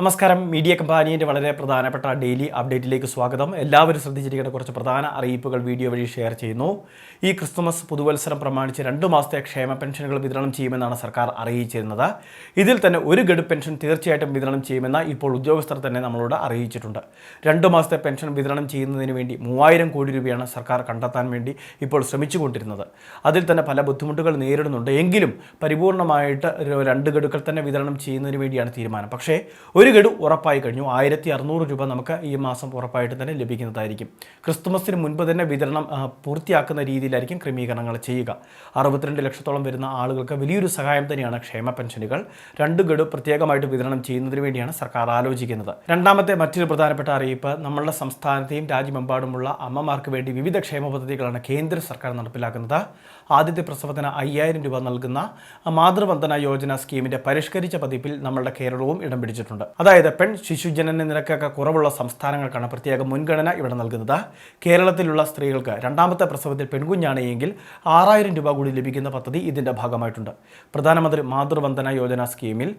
നമസ്കാരം. മീഡിയ കമ്പാനിയുടെ വളരെ പ്രധാനപ്പെട്ട ഡെയിലി അപ്ഡേറ്റിലേക്ക് സ്വാഗതം. എല്ലാവരും ശ്രദ്ധിച്ചിരിക്കേണ്ട കുറച്ച് പ്രധാന അറിയിപ്പുകൾ വീഡിയോ വഴി ഷെയർ ചെയ്യുന്നു. ഈ ക്രിസ്തുമസ് പുതുവത്സരം പ്രമാണിച്ച് രണ്ട് മാസത്തെ ക്ഷേമ പെൻഷനുകൾ വിതരണം ചെയ്യുമെന്നാണ് സർക്കാർ അറിയിച്ചിരുന്നത്. ഇതിൽ തന്നെ ഒരു ഗഡു പെൻഷൻ തീർച്ചയായിട്ടും വിതരണം ചെയ്യുമെന്ന് ഇപ്പോൾ ഉദ്യോഗസ്ഥർ തന്നെ നമ്മളോട് അറിയിച്ചിട്ടുണ്ട്. രണ്ട് മാസത്തെ പെൻഷൻ വിതരണം ചെയ്യുന്നതിന് വേണ്ടി മൂവായിരം കോടി രൂപയാണ് സർക്കാർ കണ്ടെത്താൻ വേണ്ടി ഇപ്പോൾ ശ്രമിച്ചുകൊണ്ടിരുന്നത്. അതിൽ തന്നെ പല ബുദ്ധിമുട്ടുകൾ നേരിടുന്നുണ്ട്. എങ്കിലും പരിപൂർണമായിട്ട് രണ്ട് ഗഡുക്കൾ തന്നെ വിതരണം ചെയ്യുന്നതിന് വേണ്ടിയാണ് തീരുമാനം. പക്ഷേ ഒരു ഗഡു ഉറപ്പായി കഴിഞ്ഞു. ആയിരത്തി അറുന്നൂറ് രൂപ നമുക്ക് ഈ മാസം ഉറപ്പായിട്ട് തന്നെ ലഭിക്കുന്നതായിരിക്കും. ക്രിസ്തുമസിന് മുൻപ് തന്നെ വിതരണം പൂർത്തിയാക്കുന്ന രീതിയിലായിരിക്കും ക്രമീകരണങ്ങൾ ചെയ്യുക. അറുപത്തിരണ്ട് ലക്ഷത്തോളം വരുന്ന ആളുകൾക്ക് വലിയൊരു സഹായം തന്നെയാണ് ക്ഷേമ പെൻഷനുകൾ. രണ്ട് ഗഡു പ്രത്യേകമായിട്ട് വിതരണം ചെയ്യുന്നതിന് വേണ്ടിയാണ് സർക്കാർ ആലോചിക്കുന്നത്. രണ്ടാമത്തെ മറ്റൊരു പ്രധാനപ്പെട്ട അറിയിപ്പ് നമ്മളുടെ സംസ്ഥാനത്തെയും രാജ്യമെമ്പാടുമുള്ള അമ്മമാർക്ക് വേണ്ടി വിവിധ ക്ഷേമ പദ്ധതികളാണ് കേന്ദ്ര സർക്കാർ നടപ്പിലാക്കുന്നത്. ആദ്യത്തെ പ്രസവത്തിന് അയ്യായിരം രൂപ നൽകുന്ന മാതൃവന്ദന യോജന സ്കീമിന്റെ പരിഷ്കരിച്ച പതിപ്പിൽ നമ്മളുടെ കേരളവും ഇടം പിടിച്ചിട്ടുണ്ട്. അതായത് പെൺ ശിശുജനന നിരക്കൊക്കെ കുറവുള്ള സംസ്ഥാനങ്ങൾക്കാണ് പ്രത്യേക മുൻഗണന ഇവിടെ നൽകുന്നത്. കേരളത്തിലുള്ള സ്ത്രീകൾക്ക് രണ്ടാമത്തെ പ്രസവത്തിൽ പെൺകുഞ്ഞാണ് എങ്കിൽ ആറായിരം രൂപ കൂടി ലഭിക്കുന്ന പദ്ധതി ഇതിന്റെ ഭാഗമായിട്ടുണ്ട്. പ്രധാനമന്ത്രി മാതൃവന്ദന യോജന സ്കീമിൽ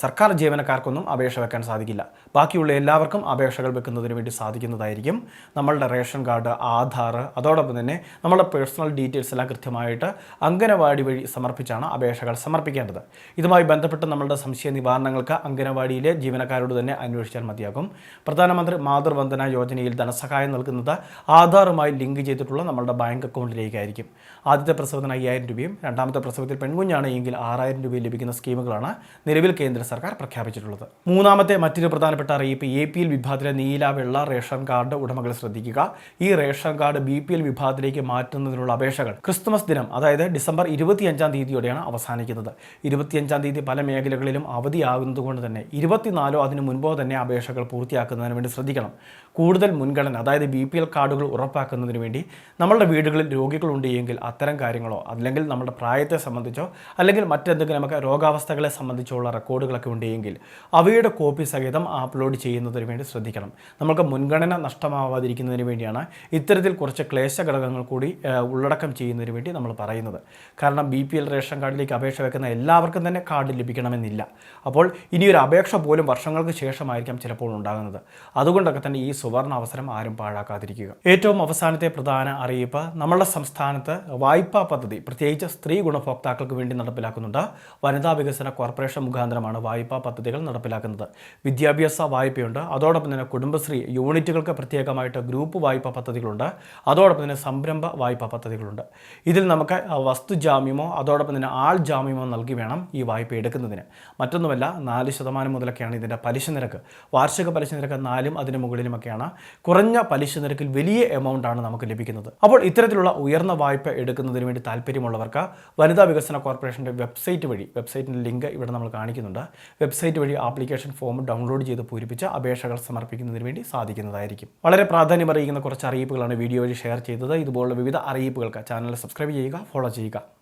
സർക്കാർ ജീവനക്കാർക്കൊന്നും അപേക്ഷ വെക്കാൻ സാധിക്കില്ല. ബാക്കിയുള്ള എല്ലാവർക്കും അപേക്ഷകൾ വെക്കുന്നതിന് വേണ്ടി സാധിക്കുന്നതായിരിക്കും നമ്മളുടെ റേഷൻ കാർഡ് ആധാർ അതോടൊപ്പം തന്നെ നമ്മുടെ പേഴ്സണൽ ഡീറ്റെയിൽസ് എല്ലാം കൃത്യമായിട്ട് അംഗനവാടി വഴി സമർപ്പിച്ചാണ് അപേക്ഷകൾ സമർപ്പിക്കേണ്ടത്. ഇതുമായി ബന്ധപ്പെട്ട് നമ്മളുടെ സംശയ നിവാരണങ്ങൾക്ക് അംഗനവാടിയിലെ ജീവനക്കാരോട് തന്നെ അന്വേഷിച്ചാൽ മതിയാകും. പ്രധാനമന്ത്രി മാതൃവന്ദന യോജനയിൽ ധനസഹായം നൽകുന്നത് ആധാറുമായി ലിങ്ക് ചെയ്തിട്ടുള്ള നമ്മളുടെ ബാങ്ക് അക്കൗണ്ടിലേക്കായിരിക്കും. ആദ്യത്തെ പ്രസവത്തിന് അയ്യായിരം രൂപയും രണ്ടാമത്തെ പ്രസവത്തിൽ പെൺകുഞ്ഞാണ് എങ്കിൽ ആറായിരം രൂപയും ലഭിക്കുന്ന സ്കീമുകളാണ് നിലവിൽ കേന്ദ്ര സർക്കാർ പ്രഖ്യാപിച്ചിട്ടുള്ളത്. മൂന്നാമത്തെ മറ്റൊരു പ്രധാനപ്പെട്ട അറിയിപ്പ് എ പി എൽ വിഭാഗത്തിലെ നീല വെള്ള റേഷൻ കാർഡ് ഉടമകൾ ശ്രദ്ധിക്കുക. ഈ ration card B P L വിഭാഗത്തിലേക്ക് മാറ്റുന്നതിനുള്ള അപേക്ഷകൾ ക്രിസ്മസ് ദിനം അതായത് ഡിസംബർ ഇരുപത്തിയഞ്ചാം തീയതിയോടെയാണ് അവസാനിക്കുന്നത്. ഇരുപത്തിയഞ്ചാം തീയതി പല മേഖലകളിലും അവധിയാകുന്നതുകൊണ്ട് തന്നെ ഇരുപത്തിനാലോ അതിനു മുൻപോ തന്നെ അപേക്ഷകൾ പൂർത്തിയാക്കുന്നതിന് വേണ്ടി ശ്രദ്ധിക്കണം. കൂടുതൽ മുൻഗണന അതായത് ബി പി എൽ കാർഡുകൾ ഉറപ്പാക്കുന്നതിന് വേണ്ടി നമ്മളുടെ വീടുകളിൽ രോഗികളുണ്ട് എങ്കിൽ അത്തരം കാര്യങ്ങളോ അല്ലെങ്കിൽ നമ്മുടെ പ്രായത്തെ സംബന്ധിച്ചോ അല്ലെങ്കിൽ മറ്റെന്തെങ്കിലും നമുക്ക് രോഗാവസ്ഥകളെ സംബന്ധിച്ചുള്ള റെക്കോർഡുകളൊക്കെ ഉണ്ടെങ്കിൽ അവയുടെ കോപ്പി സഹിതം അപ്ലോഡ് ചെയ്യുന്നതിന് വേണ്ടി ശ്രദ്ധിക്കണം. നമുക്ക് മുൻഗണന നഷ്ടമാവാതിരിക്കുന്നതിന് വേണ്ടിയാണ് ഇത്തരത്തിൽ കുറച്ച് ക്ലേശ ഘടകങ്ങൾ കൂടി ഉള്ളടക്കം ചെയ്യുന്നതിന് വേണ്ടി നമ്മൾ പറയുന്നത്. കാരണം ബി പി എൽ റേഷൻ കാർഡിലേക്ക് അപേക്ഷ വെക്കുന്ന എല്ലാവർക്കും തന്നെ കാർഡ് ലഭിക്കണമെന്നില്ല. അപ്പോൾ ഇനിയൊരു അപേക്ഷ പോലും വർഷങ്ങൾക്ക് ശേഷമായിരിക്കാം ചിലപ്പോൾ ഉണ്ടാകുന്നത്. അതുകൊണ്ടൊക്കെ തന്നെ ഈ സുവർണ അവസരം ആരും പാഴാക്കാതിരിക്കുക. ഏറ്റവും അവസാനത്തെ പ്രധാന അറിയിപ്പ് നമ്മളുടെ സംസ്ഥാനത്ത് വായ്പാ പദ്ധതി പ്രത്യേകിച്ച് സ്ത്രീ ഗുണഭോക്താക്കൾക്ക് വേണ്ടി നടപ്പിലാക്കുന്നുണ്ട്. വനിതാ വികസന കോർപ്പറേഷൻ മുഖാന്തരമാണ് വായ്പാ പദ്ധതികൾ നടപ്പിലാക്കുന്നത്. വിദ്യാഭ്യാസ വായ്പയുണ്ട്. അതോടൊപ്പം തന്നെ കുടുംബശ്രീ യൂണിറ്റുകൾക്ക് പ്രത്യേകമായിട്ട് ഗ്രൂപ്പ് വായ്പാ പദ്ധതികളുണ്ട്. അതോടൊപ്പം തന്നെ സംരംഭ വായ്പാ പദ്ധതികളുണ്ട്. ഇതിൽ നമുക്ക് വസ്തുജാമ്യമോ അതോടൊപ്പം തന്നെ ആൾ ജാമ്യമോ നൽകി വേണം ഈ വായ്പ എടുക്കുന്നതിന്. മറ്റൊന്നുമല്ല നാല് ശതമാനം മുതലൊക്കെയാണ് ഇതിന്റെ പലിശ നിരക്ക് വാർഷിക പലിശ നിരക്ക് നാലും അതിന് മുകളിലുമൊക്കെയാണ്. കുറഞ്ഞ പലിശ നിരക്കിൽ വലിയ എമൗണ്ട് ആണ് നമുക്ക് ലഭിക്കുന്നത്. അപ്പോൾ ഇത്തരത്തിലുള്ള ഉയർന്ന വായ്പ എടുക്കുന്നതിന് വേണ്ടി താല്പര്യമുള്ളവർക്ക് വനിതാ വികസന കോർപ്പറേഷന്റെ വെബ്സൈറ്റ് വഴി വെബ്സൈറ്റിന്റെ ലിങ്ക് ഇവിടെ നമ്മൾ കാണിക്കുന്നുണ്ട്. വെബ്സൈറ്റ് വഴി ആപ്ലിക്കേഷൻ ഫോം ഡൗൺലോഡ് ചെയ്ത് പൂരിപ്പിച്ച് അപേക്ഷകൾ സമർപ്പിക്കുന്നതിന് വേണ്ടി സാധിക്കുന്നതായിരിക്കും. വളരെ പ്രാധാന്യമറിയിക്കുന്ന കുറച്ച് അറിയിപ്പുകളാണ് വീഡിയോ വഴി ഷെയർ ചെയ്തത്. ഇതുപോലുള്ള വിവിധ അറിയിപ്പുകൾക്ക് ചാനൽ സബ്സ്ക്രൈബ് ചെയ്യുക ഫോളോ ചെയ്യുക.